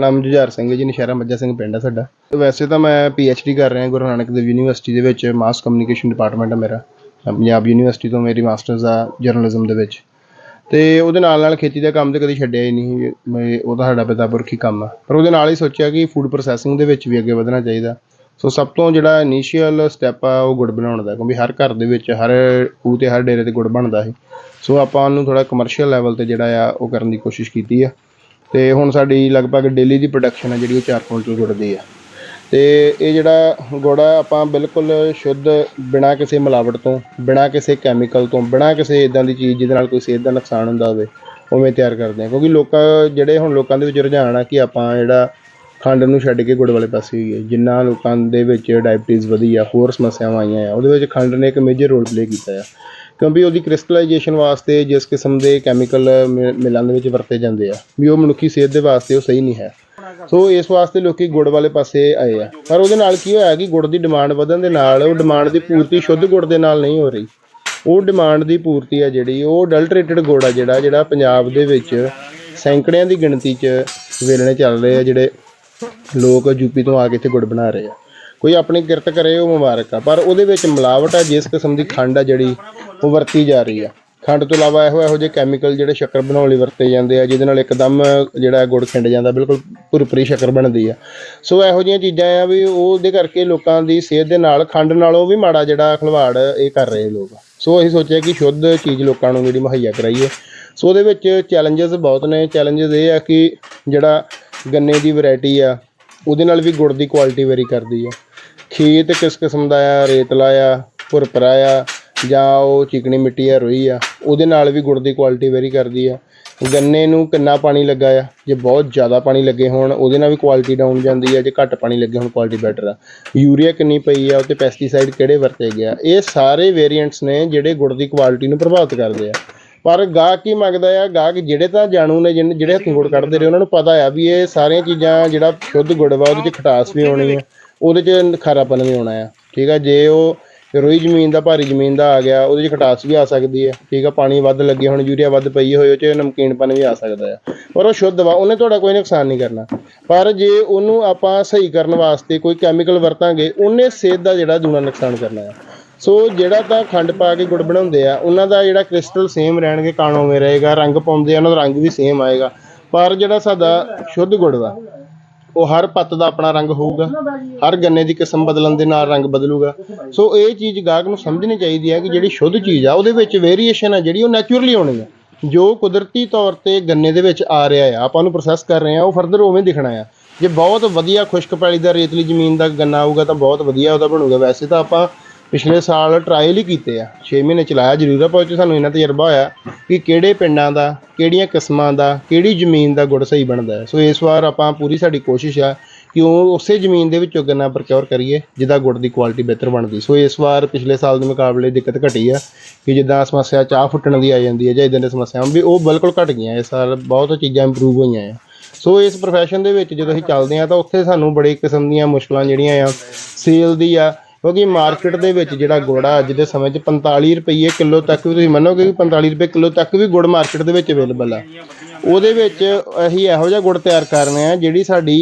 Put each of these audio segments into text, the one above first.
ਨਾਮ ਜੁਝਾਰ ਸਿੰਘ ਹੈ ਜੀ ਨਸ਼ਹਿਰਾ ਮੱਝਾ ਸਿੰਘ ਪਿੰਡ ਹੈ ਸਾਡਾ। ਵੈਸੇ ਤਾਂ ਮੈਂ ਡੀ ਕਰ ਰਿਹਾ ਗੁਰੂ ਨਾਨਕ ਦੇਵ ਯੂਨੀਵਰਸਿਟੀ ਦੇ ਵਿੱਚ ਮਾਸ ਕਮਿਊਨੀਕੇਸ਼ਨ ਡਿਪਾਰਟਮੈਂਟ ਹੈ ਮੇਰਾ, ਪੰਜਾਬ ਯੂਨੀਵਰਸਿਟੀ ਤੋਂ ਮੇਰੀ ਮਾਸਟਰਸ ਆ ਜਰਨਲਿਜ਼ਮ ਦੇ ਵਿੱਚ। ਤੇ ਉਹਦੇ ਨਾਲ ਨਾਲ ਖੇਤੀ ਦਾ ਕੰਮ ਤੇ ਕਦੀ ਛੱਡਿਆ ਹੀ ਨਹੀਂ, ਮੈਂ ਉਹ ਤਾਂ ਸਾਡਾ ਪਿਤਾ ਪੁਰਖੀ ਕੰਮ ਆ। ਪਰ ਉਹਦੇ ਨਾਲ ਹੀ ਸੋਚਿਆ ਕਿ ਫੂਡ ਪ੍ਰੋਸੈਸਿੰਗ ਦੇ ਵਿੱਚ ਵੀ ਅੱਗੇ ਵਧਣਾ ਚਾਹੀਦਾ। ਸੋ ਸਭ ਤੋਂ ਜਿਹੜਾ ਇਨੀਸ਼ੀਅਲ ਸਟੈਪ ਆ, ਉਹ ਗੁੜ ਬਣਾਉਣ ਦਾ, ਕਿਉਂਕਿ ਹਰ ਘਰ ਦੇ ਵਿੱਚ, ਹਰ ਖੂਹ ਤੇ ਹਰ ਡੇਰੇ ਤੇ ਗੁੜ ਬਣਦਾ ਸੀ। ਸੋ ਆਪਾਂ ਉਹਨੂੰ ਥੋੜਾ ਕਮਰਸ਼ੀਅਲ ਲੈਵਲ ਤੇ ਜਿਹੜਾ ਆ, ਉਹ ਕਰਨ ਦੀ ਕੋਸ਼ਿਸ਼ ਕੀਤੀ ਆ। ਤੇ ਹੁਣ ਸਾਡੀ ਲਗਭਗ ਡੇਲੀ ਦੀ ਪ੍ਰੋਡਕਸ਼ਨ ਹੈ ਜਿਹੜੀ ਉਹ 4 ਕੁਇੰਟਲ ਗੁੜ ਦੀ ਆ। ਤੇ ਇਹ ਜਿਹੜਾ ਗੁੜ ਆ ਆਪਾਂ ਬਿਲਕੁਲ ਸ਼ੁੱਧ ਬਿਨਾਂ ਕਿਸੇ ਮਿਲਾਵਟ ਤੋਂ, ਬਿਨਾਂ ਕਿਸੇ ਕੈਮੀਕਲ ਤੋਂ, ਬਿਨਾਂ ਕਿਸੇ ਇਦਾਂ ਦੀ ਚੀਜ਼ ਜਿਹਦੇ ਨਾਲ ਕੋਈ ਸਿਹਤ ਦਾ ਨੁਕਸਾਨ ਹੁੰਦਾ ਹੋਵੇ, ਉਵੇਂ ਤਿਆਰ ਕਰਦੇ ਹਾਂ ਕਿਉਂਕਿ ਲੋਕਾਂ ਜਿਹੜੇ ਹੁਣ ਲੋਕਾਂ ਦੇ ਵਿੱਚ ਰੁਝਾਨ ਆ ਕਿ ਆਪਾਂ ਜਿਹੜਾ ਖੰਡ ਨੂੰ ਛੱਡ ਕੇ ਗੁੜ ਵਾਲੇ ਪਾਸੇ ਹੋਈਏ, ਜਿੰਨਾ ਲੋਕਾਂ ਦੇ ਵਿੱਚ ਡਾਇਬਟੀਜ਼ ਵਧੀ ਆ, ਹੋਰ ਸਮੱਸਿਆਵਾਂ ਆਈਆਂ ਆ, ਉਹਦੇ ਵਿੱਚ ਖੰਡ ਨੇ ਇੱਕ ਮੇਜਰ ਰੋਲ ਪਲੇ ਕੀਤਾ ਆ। ਕਿਉਂਕਿ ਉਹਦੀ ਕ੍ਰਿਸਟਲਾਈਜੇਸ਼ਨ ਵਾਸਤੇ ਜਿਸ ਕਿਸਮ ਦੇ ਕੈਮੀਕਲ ਮਿਲਾਂ ਦੇ ਵਿੱਚ ਵਰਤੇ ਜਾਂਦੇ ਆ, ਵੀ ਉਹ ਮਨੁੱਖੀ ਸਿਹਤ ਦੇ ਵਾਸਤੇ ਉਹ ਸਹੀ ਨਹੀਂ ਹੈ। ਸੋ ਇਸ ਵਾਸਤੇ ਲੋਕੀ ਗੁੜ ਵਾਲੇ ਪਾਸੇ ਆਏ ਆ। ਪਰ ਉਹਦੇ ਨਾਲ ਕੀ ਹੋਇਆ ਕਿ ਗੁੜ ਦੀ ਡਿਮਾਂਡ ਵਧਣ ਦੇ ਨਾਲ, ਉਹ ਡਿਮਾਂਡ ਦੀ ਪੂਰਤੀ ਸ਼ੁੱਧ ਗੁੜ ਦੇ ਨਾਲ ਨਹੀਂ ਹੋ ਰਹੀ। ਉਹ ਡਿਮਾਂਡ ਦੀ ਪੂਰਤੀ ਆ ਜਿਹੜੀ, ਉਹ ਅਡਲਟਰੇਟਡ ਗੁੜ ਆ ਜਿਹੜਾ ਜਿਹੜਾ ਪੰਜਾਬ ਦੇ ਵਿੱਚ ਸੈਂਕੜਿਆਂ ਦੀ ਗਿਣਤੀ 'ਚ ਵੇਲਣੇ ਚੱਲ ਰਹੇ ਆ, ਜਿਹੜੇ ਲੋਕ ਯੂਪੀ ਤੋਂ ਆ ਕੇ ਇੱਥੇ ਗੁੜ ਬਣਾ ਰਹੇ ਆ। ਕੋਈ ਆਪਣੀ ਕਿਰਤ ਕਰੇ, ਉਹ ਮੁਬਾਰਕ ਆ। ਪਰ ਉਹਦੇ ਵਿੱਚ ਮਿਲਾਵਟ ਆ, ਜਿਸ ਕਿਸਮ ਦੀ ਖੰਡ ਆ ਜਿਹੜੀ ਉਹ ਵਰਤੀ ਜਾ ਰਹੀ ਆ। ਖੰਡ ਤੋਂ ਇਲਾਵਾ ਇਹੋ ਇਹੋ ਜਿਹੇ ਕੈਮੀਕਲ ਜਿਹੜੇ ਸ਼ੱਕਰ ਬਣਾਉਣ ਲਈ ਵਰਤੇ ਜਾਂਦੇ ਆ, ਜਿਹਦੇ ਨਾਲ ਇੱਕਦਮ ਜਿਹੜਾ ਗੁੜ ਖਿੰਡ ਜਾਂਦਾ, ਬਿਲਕੁਲ ਭੁਰਪਰੀ ਸ਼ੱਕਰ ਬਣਦੀ ਆ। ਸੋ ਇਹੋ ਜਿਹੀਆਂ ਚੀਜ਼ਾਂ ਆ ਵੀ ਉਹਦੇ ਕਰਕੇ ਲੋਕਾਂ ਦੀ ਸਿਹਤ ਦੇ ਨਾਲ, ਖੰਡ ਨਾਲੋਂ ਵੀ ਮਾੜਾ ਜਿਹੜਾ ਖਿਲਵਾੜ ਇਹ ਕਰ ਰਹੇ ਲੋਕ। ਸੋ ਅਸੀਂ ਸੋਚਿਆ ਕਿ ਸ਼ੁੱਧ ਚੀਜ਼ ਲੋਕਾਂ ਨੂੰ ਜਿਹੜੀ ਮੁਹੱਈਆ ਕਰਾਈਏ। ਸੋ ਉਹਦੇ ਵਿੱਚ ਚੈਲੰਜਸ ਬਹੁਤ ਨੇ। ਚੈਲੰਜਸ ਇਹ ਆ ਕਿ ਜਿਹੜਾ ਗੰਨੇ ਦੀ ਵੈਰਾਈਟੀ ਆ, ਉਹਦੇ ਨਾਲ ਵੀ ਗੁੜ ਦੀ ਕੁਆਲਿਟੀ ਵੇਰੀ ਕਰਦੀ ਆ। ਖੇਤ ਕਿਸ ਕਿਸਮ ਦਾ ਆ, ਰੇਤਲਾ ਆ ਭੁਰਪਰਾ ਆ ਜਾਂ ਉਹ ਚਿਕਨੀ ਮਿੱਟੀ ਆ, ਰੋਈ ਆ, ਉਹਦੇ ਨਾਲ ਵੀ ਗੁੜ ਦੀ ਕੁਆਲਿਟੀ ਵੇਰੀ ਕਰਦੀ ਆ। ਗੰਨੇ ਨੂੰ ਕਿੰਨਾ ਪਾਣੀ ਲੱਗਾ ਆ? ਜੇ ਬਹੁਤ ਜ਼ਿਆਦਾ ਪਾਣੀ ਲੱਗੇ ਹੋਣ, ਉਹਦੇ ਨਾਲ ਵੀ ਕੁਆਲਿਟੀ ਡਾਊਨ ਜਾਂਦੀ ਆ, ਜੇ ਘੱਟ ਪਾਣੀ ਲੱਗੇ ਹੋਣ ਕੁਆਲਿਟੀ ਬੈਟਰ ਆ। ਯੂਰੀਆ ਕਿੰਨੀ ਪਈ ਆ ਉੱਤੇ ਪੈਸਟੀਸਾਈਡ ਕਿਹੜੇ ਵਰਤੇ ਗਿਆ ਇਹ ਸਾਰੇ ਵੇਰੀਐਂਟਸ ਨੇ ਜਿਹੜੇ ਗੁੜ ਦੀ ਕੁਆਲਿਟੀ ਨੂੰ ਪ੍ਰਭਾਵਿਤ ਕਰਦੇ ਆ। ਪਰ ਗਾਹਕ ਕੀ ਮੰਗਦਾ ਆ? ਗਾਹਕ ਜਿਹੜੇ ਤਾਂ ਜਾਣੂ ਨੇ ਜਿਹਨ- ਜਿਹੜੇ ਹੱਥੀਂ ਗੁੜ ਕੱਢਦੇ ਰਹੇ, ਉਹਨਾਂ ਨੂੰ ਪਤਾ ਆ ਵੀ ਇਹ ਸਾਰੀਆਂ ਚੀਜ਼ਾਂ ਜਿਹੜਾ ਸ਼ੁੱਧ ਗੁੜ ਵਾ, ਉਹਦੇ 'ਚ ਖਟਾਸ ਵੀ ਆਉਣੀ ਆ, ਉਹਦੇ 'ਚ ਖਾਰਾਪਨ ਵੀ ਆਉਣਾ ਆ। ਠੀਕ ਆ, ਜੇ ਉਹ ਰੋਈ ਜ਼ਮੀਨ ਦਾ, ਭਾਰੀ ਜ਼ਮੀਨ ਦਾ ਆ ਗਿਆ, ਉਹਦੇ 'ਚ ਖਟਾਸ ਵੀ ਆ ਸਕਦੀ ਹੈ। ਠੀਕ ਆ, ਪਾਣੀ ਵੱਧ ਲੱਗੇ ਹੁਣ, ਯੂਰੀਆ ਵੱਧ ਪਈ ਹੋਏ, ਉਹ 'ਚ ਨਮਕੀਨਪਨ ਵੀ ਆ ਸਕਦਾ ਆ। ਪਰ ਉਹ ਸ਼ੁੱਧ ਵਾ, ਉਹਨੇ ਤੁਹਾਡਾ ਕੋਈ ਨੁਕਸਾਨ ਨਹੀਂ ਕਰਨਾ। ਪਰ ਜੇ ਉਹਨੂੰ ਆਪਾਂ ਸਹੀ ਕਰਨ ਵਾਸਤੇ ਕੋਈ ਕੈਮੀਕਲ ਵਰਤਾਂਗੇ, ਉਹਨੇ ਸਿਹਤ ਦਾ ਜਿਹੜਾ ਦੂਣਾ ਨੁਕਸਾਨ ਕਰਨਾ ਆ। ਸੋ ਜਿਹੜਾ ਤਾਂ ਖੰਡ ਪਾ ਕੇ ਗੁੜ ਬਣਾਉਂਦੇ ਆ, ਉਹਨਾਂ ਦਾ ਜਿਹੜਾ ਕ੍ਰਿਸਟਲ ਸੇਮ ਰਹਿਣਗੇ, ਕਾਣੋ ਉਵੇਂ ਰਹੇਗਾ, ਰੰਗ ਪਾਉਂਦੇ ਆ, ਉਹਨਾਂ ਦਾ ਰੰਗ ਵੀ ਸੇਮ ਆਏਗਾ। ਪਰ ਜਿਹੜਾ ਸਾਡਾ ਸ਼ੁੱਧ ਗੁੜ ਵਾ ਉਹ ਹਰ ਪੱਤ ਦਾ ਆਪਣਾ ਰੰਗ ਹੋਊਗਾ ਹਰ ਗੰਨੇ ਦੀ ਕਿਸਮ ਬਦਲਣ ਦੇ ਨਾਲ ਰੰਗ ਬਦਲੂਗਾ। ਸੋ ਇਹ ਚੀਜ਼ ਗਾਹਕ ਨੂੰ ਸਮਝਣੀ ਚਾਹੀਦੀ ਹੈ ਕਿ ਜਿਹੜੀ ਸ਼ੁੱਧ ਚੀਜ਼ ਆ ਉਹਦੇ ਵਿੱਚ ਵੇਰੀਏਸ਼ਨ ਆ ਜਿਹੜੀ ਉਹ ਨੈਚੁਰਲੀ ਆਉਣੀ ਆ। ਜੋ ਕੁਦਰਤੀ ਤੌਰ ਤੇ ਗੰਨੇ ਦੇ ਵਿੱਚ ਆ ਰਿਹਾ ਆ ਆਪਾਂ ਉਹਨੂੰ ਪ੍ਰੋਸੈਸ ਕਰ ਰਹੇ ਆ ਉਹ ਫਰਦਰ ਉਵੇਂ ਦਿਖਣਾ ਆ। ਜੇ ਬਹੁਤ ਵਧੀਆ ਖੁਸ਼ਕ ਪੈਲੀ ਦਾ ਰੇਤਲੀ ਜ਼ਮੀਨ ਦਾ ਗੰਨਾ ਆਊਗਾ ਤਾਂ ਬਹੁਤ ਵਧੀਆ ਉਹਦਾ ਬਣੂਗਾ। ਵੈਸੇ ਤਾਂ ਆਪਾਂ ਪਿਛਲੇ ਸਾਲ ਟਰਾਇਲ ਹੀ ਕੀਤੇ ਆ। 6 ਮਹੀਨੇ ਚਲਾਇਆ ਜ਼ਰੂਰ ਆ, ਪਰ ਉਹ 'ਚ ਸਾਨੂੰ ਇਹਨਾਂ ਤਜਰਬਾ ਹੋਇਆ ਕਿ ਕਿਹੜੇ ਪਿੰਡਾਂ ਦਾ, ਕਿਹੜੀਆਂ ਕਿਸਮਾਂ ਦਾ, ਕਿਹੜੀ ਜ਼ਮੀਨ ਦਾ ਗੁੜ ਸਹੀ ਬਣਦਾ ਹੈ। ਸੋ ਇਸ ਵਾਰ ਆਪਾਂ ਪੂਰੀ ਸਾਡੀ ਕੋਸ਼ਿਸ਼ ਆ ਕਿ ਉਹ ਉਸੇ ਜ਼ਮੀਨ ਦੇ ਵਿੱਚੋਂ ਗੰਨਾ ਪ੍ਰਕਿਉਰ ਕਰੀਏ, ਜਿਹਦਾ ਗੁੜ ਦੀ ਕੁਆਲਿਟੀ ਬਿਹਤਰ ਬਣਦੀ। ਸੋ ਇਸ ਵਾਰ ਪਿਛਲੇ ਸਾਲ ਦੇ ਮੁਕਾਬਲੇ ਦਿੱਕਤ ਘਟੀ ਆ ਕਿ ਜਿੱਦਾਂ ਸਮੱਸਿਆ ਚਾਹ ਫੁੱਟਣ ਦੀ ਆ ਜਾਂਦੀ ਹੈ ਜਾਂ ਇਦਾਂ ਦੀਆਂ ਸਮੱਸਿਆਵਾਂ ਵੀ ਉਹ ਬਿਲਕੁਲ ਘਟ ਗਈਆਂ ਇਸ ਸਾਲ, ਬਹੁਤ ਚੀਜ਼ਾਂ ਇੰਪਰੂਵ ਹੋਈਆਂ ਆ। ਸੋ ਇਸ profession ਦੇ ਵਿੱਚ ਜਦੋਂ ਅਸੀਂ ਚੱਲਦੇ ਆ ਤਾਂ ਉੱਥੇ ਸਾਨੂੰ ਬੜੇ ਕਿਸਮ ਦੀਆਂ ਮੁਸ਼ਕਲਾਂ ਜਿਹੜੀਆਂ ਆ ਸੇਲ ਦੀ ਆ ਕਿਉਂਕਿ ਮਾਰਕੀਟ ਦੇ ਵਿੱਚ ਜਿਹੜਾ ਗੁੜ ਆ, ਅੱਜ ਦੇ ਸਮੇਂ 'ਚ 45 ਰੁਪਏ ਕਿਲੋ ਤੱਕ ਵੀ ਤੁਸੀਂ ਮੰਨੋਗੇ ਕਿ 45 ਰੁਪਏ ਕਿਲੋ ਤੱਕ ਵੀ ਗੁੜ ਮਾਰਕੀਟ ਦੇ ਵਿੱਚ ਅਵੇਲੇਬਲ ਆ। ਉਹਦੇ ਵਿੱਚ ਅਸੀਂ ਇਹੋ ਜਿਹਾ ਗੁੜ ਤਿਆਰ ਕਰ ਰਹੇ ਆ ਜਿਹੜੀ ਸਾਡੀ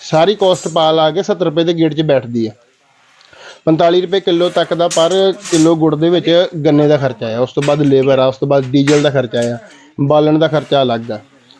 ਸਾਰੀ ਕੋਸਟ ਪਾ ਲਾ ਕੇ 70 ਰੁਪਏ ਦੇ ਗੇਟ 'ਚ ਬੈਠਦੀ ਆ। 45 ਰੁਪਏ ਕਿਲੋ ਤੱਕ ਦਾ ਪਰ ਕਿਲੋ ਗੁੜ ਦੇ ਵਿੱਚ ਗੰਨੇ ਦਾ ਖਰਚਾ ਆ, ਉਸ ਤੋਂ ਬਾਅਦ ਲੇਬਰ ਆ, ਉਸ ਤੋਂ ਬਾਅਦ ਡੀਜ਼ਲ ਦਾ ਖਰਚਾ ਆ, ਬਾਲਣ ਦਾ ਖਰਚਾ ਅਲੱਗ ਆ।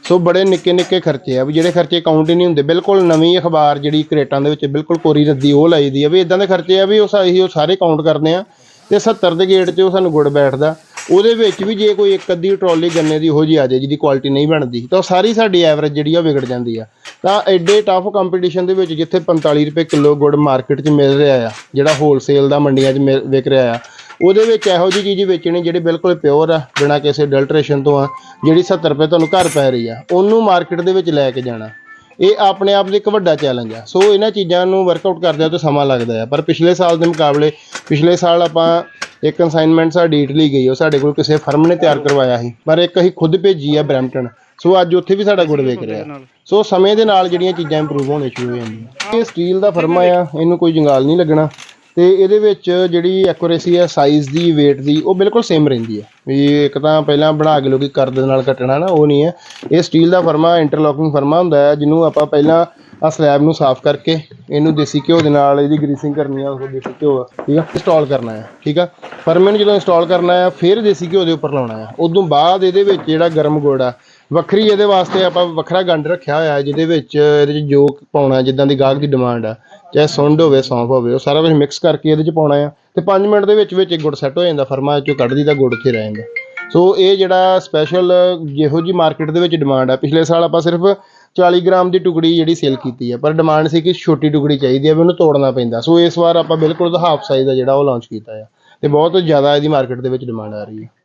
ਸੋ ਬੜੇ ਨਿੱਕੇ ਨਿੱਕੇ ਖਰਚੇ ਆ ਵੀ ਜਿਹੜੇ ਖਰਚੇ ਕਾਊਂਟ ਹੀ ਨਹੀਂ ਹੁੰਦੇ, ਬਿਲਕੁਲ ਨਵੀਂ ਅਖਬਾਰ ਜਿਹੜੀ ਕਰੇਟਾਂ ਦੇ ਵਿੱਚ ਬਿਲਕੁਲ ਕੋਰੀ ਰੱਦੀ ਉਹ ਲਾਈ ਦੀ ਆ ਵੀ ਇਦਾਂ ਦੇ ਖਰਚੇ ਆ ਵੀ ਉਹ ਅਸੀਂ ਉਹ ਸਾਰੇ ਕਾਊਂਟ ਕਰਦੇ ਆ ਤੇ 70 ਦੇ ਗੇਟ 'ਚ ਉਹ ਸਾਨੂੰ ਗੁੜ ਬੈਠਦਾ। ਉਹਦੇ ਵਿੱਚ ਵੀ ਜੇ ਕੋਈ ਇੱਕ ਅੱਧੀ ਟਰਾਲੀ ਗੰਨੇ ਦੀ ਉਹੋ ਜਿਹੀ ਆ ਜਾਏ ਜਿਹਦੀ ਕੁਆਲਿਟੀ ਨਹੀਂ ਬਣਦੀ, ਤਾਂ ਉਹ ਸਾਰੀ ਸਾਡੀ ਐਵਰੇਜ ਜਿਹੜੀ ਆ ਉਹ ਵਿਗੜ ਜਾਂਦੀ ਆ। ਤਾਂ ਐਡੇ ਟਫ ਕੰਪੀਟੀਸ਼ਨ ਦੇ ਵਿੱਚ ਜਿੱਥੇ 45 ਰੁਪਏ ਕਿਲੋ ਗੁੜ ਮਾਰਕੀਟ 'ਚ ਮਿਲ ਰਿਹਾ ਆ, ਜਿਹੜਾ ਹੋਲਸੇਲ ਦਾ ਮੰਡੀਆਂ 'ਚ ਮਿਲ- ਵਿਕ ਰਿਹਾ ਆ ਉਹਦੇ ਵਿੱਚ ਇਹੋ ਜਿਹੀ ਚੀਜ਼ ਵੇਚਣੀ ਜਿਹੜੀ ਬਿਲਕੁਲ ਪਿਓਰ ਆ, ਬਿਨਾਂ ਕਿਸੇ ਅਡਲਟਰੇਸ਼ਨ ਤੋਂ ਆ, ਜਿਹੜੀ 70 ਰੁਪਏ ਤੁਹਾਨੂੰ ਘਰ ਪੈ ਰਹੀ ਆ, ਉਹਨੂੰ ਮਾਰਕੀਟ ਦੇ ਵਿੱਚ ਲੈ ਕੇ ਜਾਣਾ। ਇਹ ਆਪਣੇ ਆਪ ਦੇ ਇੱਕ ਵੱਡਾ ਚੈਲੰਜ ਆ। ਸੋ ਇਹਨਾਂ ਚੀਜ਼ਾਂ ਨੂੰ ਵਰਕਆਊਟ ਕਰਦਿਆਂ ਤੋਂ ਸਮਾਂ ਲੱਗਦਾ ਆ। ਪਰ ਪਿਛਲੇ ਸਾਲ ਦੇ ਮੁਕਾਬਲੇ, ਪਿਛਲੇ ਸਾਲ ਆਪਾਂ ਇੱਕ ਅਸਾਈਨਮੈਂਟ ਸਾਡੀ ਇਟਲੀ ਗਈ, ਉਹ ਸਾਡੇ ਕੋਲ ਕਿਸੇ ਫਰਮ ਨੇ ਤਿਆਰ ਕਰਵਾਇਆ ਸੀ। ਪਰ ਇੱਕ ਅਸੀਂ ਖੁਦ ਭੇਜੀ ਆ ਬਰੈਂਪਟਨ। ਸੋ ਅੱਜ ਉੱਥੇ ਵੀ ਸਾਡਾ ਗੁੜ ਵੇਚ ਰਿਹਾ। ਸੋ ਸਮੇਂ ਦੇ ਨਾਲ ਜਿਹੜੀਆਂ ਚੀਜ਼ਾਂ ਇੰਪਰੂਵ ਹੋਣੇ ਸ਼ੁਰੂ ਹੋ ਜਾਂਦੀਆਂ। ਇਹ ਸਟੀਲ ਦਾ ਫਰਮਾ ਆ, ਇਹਨੂੰ ਕੋਈ ਜੰਗਾਲ ਨਹੀਂ ਲੱਗਣਾ। ਤੇ ਇਹਦੇ ਵਿੱਚ ਜਿਹੜੀ ਐਕੂਰੇਸੀ ਹੈ ਸਾਈਜ਼ ਦੀ, weight ਦੀ, ਉਹ ਬਿਲਕੁਲ ਸੇਮ ਰਹਿੰਦੀ ਹੈ ਵੀ ਇੱਕ ਤਾਂ ਪਹਿਲਾਂ ਬਣਾ ਕੇ ਲੋਕੀ ਕਰਦ ਨਾਲ ਕੱਟਣਾ ਨਾ, ਉਹ ਨਹੀਂ ਹੈ ਇਹ ਸਟੀਲ ਦਾ ਫਰਮਾ ਇੰਟਰਲੋਕਿੰਗ ਫਰਮਾ ਹੁੰਦਾ ਹੈ ਜਿਹਨੂੰ ਆਪਾਂ ਪਹਿਲਾਂ ਆ ਸਲੈਬ ਨੂੰ ਸਾਫ਼ ਕਰਕੇ, ਇਹਨੂੰ ਦੇਸੀ ਘਿਓ ਦੇ ਨਾਲ ਇਹਦੀ ਗਰੀਸਿੰਗ ਕਰਨੀ ਆ, ਉਹ ਦੇਸੀ ਘਿਓ ਠੀਕ ਆ? ਇੰਸਟਾਲ ਕਰਨਾ ਹੈ ਠੀਕ ਆ? ਫਰਮੇ ਨੂੰ ਜਦੋਂ ਇੰਸਟਾਲ ਕਰਨਾ ਹੈ ਫਿਰ ਦੇਸੀ ਘਿਓ ਦੇ ਉੱਪਰ ਲਾਉਣਾ ਹੈ ਉਦੋਂ ਬਾਅਦ ਇਹਦੇ ਵਿੱਚ ਜਿਹੜਾ ਗਰਮ ਗੁੜ ਆ, ਵੱਖਰੀ ਇਹਦੇ ਵਾਸਤੇ ਆਪਾਂ ਵੱਖਰਾ ਗੰਡ ਰੱਖਿਆ ਹੋਇਆ ਹੈ ਜਿਹਦੇ ਵਿੱਚ ਇਹਦੇ ਚ ਜੋ ਪਾਉਣਾ, ਜਿੱਦਾਂ ਦੀ ਗਾਹਕ ਦੀ ਡਿਮਾਂਡ ਆ ਚਾਹੇ ਸੁੰਡ ਹੋਵੇ, ਸੌਂਫ ਹੋਵੇ, ਉਹ ਸਾਰਾ ਕੁਝ ਮਿਕਸ ਕਰਕੇ ਇਹਦੇ ਚ ਪਾਉਣਾ ਆ। ਤੇ 5 ਮਿੰਟ ਦੇ ਵਿੱਚ ਵਿੱਚ ਇਹ ਗੁੜ ਸੈੱਟ ਹੋ ਜਾਂਦਾ, ਫਰਮਾ ਚੋਂ ਕੱਢ ਦੀਦਾ ਗੁੜ ਉੱਥੇ ਰਹਿ ਜਾਂਦਾ। ਸੋ ਇਹ ਜਿਹੜਾ ਸਪੈਸ਼ਲ ਜਿਹੋ ਜੀ ਮਾਰਕੀਟ ਦੇ ਵਿੱਚ ਡਿਮਾਂਡ ਆ। ਪਿਛਲੇ ਸਾਲ ਆਪਾਂ ਸਿਰਫ 40 ਗ੍ਰਾਮ ਦੀ ਟੁਕੜੀ ਜਿਹੜੀ ਸੇਲ ਕੀਤੀ ਹੈ ਪਰ ਡਿਮਾਂਡ ਸੀ ਕਿ ਛੋਟੀ ਟੁਕੜੀ ਚਾਹੀਦੀ ਹੈ ਵੀ ਉਹਨੂੰ ਤੋੜਨਾ ਪੈਂਦਾ। ਸੋ ਇਸ ਵਾਰ ਆਪਾਂ ਬਿਲਕੁਲ ਹਾਫ ਸਾਈਜ਼ ਦਾ ਜਿਹੜਾ ਉਹ ਲਾਂਚ ਕੀਤਾ ਆ। ਤੇ ਬਹੁਤ ਜ਼ਿਆਦਾ ਇਹਦੀ ਮਾਰਕੀਟ ਦੇ ਵਿੱਚ ਡਿਮਾਂਡ ਆ ਰਹੀ ਹੈ